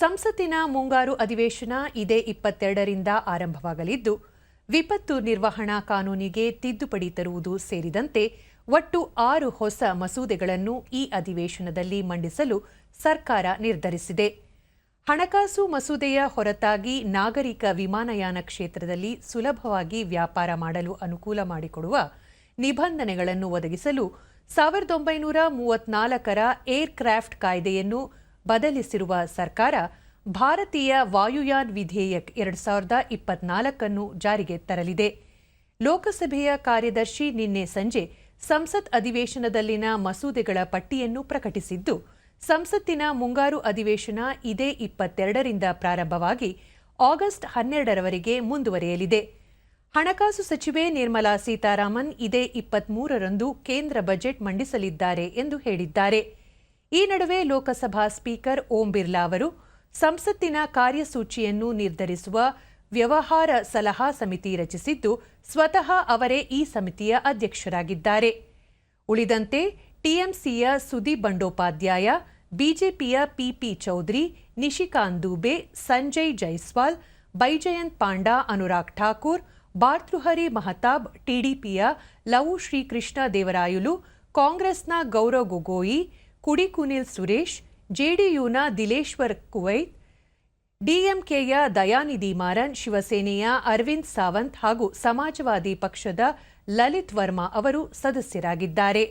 ಸಂಸತ್ತಿನ ಮುಂಗಾರು ಅಧಿವೇಶನ ಇದೇ ಇಪ್ಪತ್ತೆರಡರಿಂದ ಆರಂಭವಾಗಲಿದ್ದು, ವಿಪತ್ತು ನಿರ್ವಹಣಾ ಕಾನೂನಿಗೆ ತಿದ್ದುಪಡಿ ತರುವುದು ಸೇರಿದಂತೆ ಒಟ್ಟು ಆರು ಹೊಸ ಮಸೂದೆಗಳನ್ನು ಈ ಅಧಿವೇಶನದಲ್ಲಿ ಮಂಡಿಸಲು ಸರ್ಕಾರ ನಿರ್ಧರಿಸಿದೆ. ಹಣಕಾಸು ಮಸೂದೆಯ ಹೊರತಾಗಿ ನಾಗರಿಕ ವಿಮಾನಯಾನ ಕ್ಷೇತ್ರದಲ್ಲಿ ಸುಲಭವಾಗಿ ವ್ಯಾಪಾರ ಮಾಡಲು ಅನುಕೂಲ ಮಾಡಿಕೊಡುವ ನಿಬಂಧನೆಗಳನ್ನು ಒದಗಿಸಲು ಸಾವಿರದ ಒಂಬೈನೂರ ಮೂವತ್ನಾಲ್ಕರ ಏರ್ಕ್ರಾಫ್ಟ್ ಕಾಯ್ದೆಯನ್ನು ಬದಲಿಸಿರುವ ಸರ್ಕಾರ ಭಾರತೀಯ ವಾಯುಯಾನ್ ವಿಧೇಯಕ್ ಎರಡು ಸಾವಿರದ ಇಪ್ಪತ್ನಾಲ್ಕನ್ನು ಜಾರಿಗೆ ತರಲಿದೆ. ಲೋಕಸಭೆಯ ಕಾರ್ಯದರ್ಶಿ ನಿನ್ನೆ ಸಂಜೆ ಸಂಸತ್ ಅಧಿವೇಶನದಲ್ಲಿನ ಮಸೂದೆಗಳ ಪಟ್ಟಿಯನ್ನು ಪ್ರಕಟಿಸಿದ್ದು, ಸಂಸತ್ತಿನ ಮುಂಗಾರು ಅಧಿವೇಶನ ಇದೇ ಇಪ್ಪತ್ತೆರಡರಿಂದ ಪ್ರಾರಂಭವಾಗಿ ಆಗಸ್ಟ್ ಹನ್ನೆರಡರವರೆಗೆ ಮುಂದುವರೆಯಲಿದೆ. ಹಣಕಾಸು ಸಚಿವೆ ನಿರ್ಮಲಾ ಸೀತಾರಾಮನ್ ಇದೇ ಇಪ್ಪತ್ಮೂರರಂದು ಕೇಂದ್ರ ಬಜೆಟ್ ಮಂಡಿಸಲಿದ್ದಾರೆ ಎಂದು ಹೇಳಿದ್ದಾರೆ. ಈ ನಡುವೆ ಲೋಕಸಭಾ ಸ್ಪೀಕರ್ ಓಂ ಬಿರ್ಲಾ ಅವರು ಸಂಸತ್ತಿನ ಕಾರ್ಯಸೂಚಿಯನ್ನು ನಿರ್ಧರಿಸುವ ವ್ಯವಹಾರ ಸಲಹಾ ಸಮಿತಿ ರಚಿಸಿದ್ದು, ಸ್ವತಃ ಅವರೇ ಈ ಸಮಿತಿಯ ಅಧ್ಯಕ್ಷರಾಗಿದ್ದಾರೆ. ಉಳಿದಂತೆ, ಟಿಎಂಸಿಯ ಸುದೀಪ್ ಬಂಡೋಪಾಧ್ಯಾಯ, ಬಿಜೆಪಿಯ ಪಿಪಿ ಚೌಧರಿ, ನಿಶಿಕಾಂತ್ ದೂಬೆ, ಸಂಜಯ್ ಜೈಸ್ವಾಲ್, ಬೈಜಯಂತ್ ಪಾಂಡಾ, ಅನುರಾಗ್ ಠಾಕೂರ್ ಬಾರ್ತೃಹರಿ ಮಹತಾಬ್, ಟಿಡಿಪಿಯ ಲವು ಶ್ರೀಕೃಷ್ಣ ದೇವರಾಯುಲು, ಕಾಂಗ್ರೆಸ್ನ ಗೌರವ್ ಗೊಗೋಯಿ ಕುಡಿಕುನಿಲ್ ಸುರೇಶ್ ಜೆಡಿಯುನ ದಿಲೇಶ್ವರ್ ಕುವೈತ್ ಡಿಎಂಕೆಯ ದಯಾನಿಧಿ ಮಾರನ್, ಶಿವಸೇನೆಯ ಅರವಿಂದ್ ಸಾವಂತ್ ಹಾಗೂ ಸಮಾಜವಾದಿ ಪಕ್ಷದ ಲಲಿತ್ ವರ್ಮಾ ಅವರು ಸದಸ್ಯರಾಗಿದ್ದಾರೆ.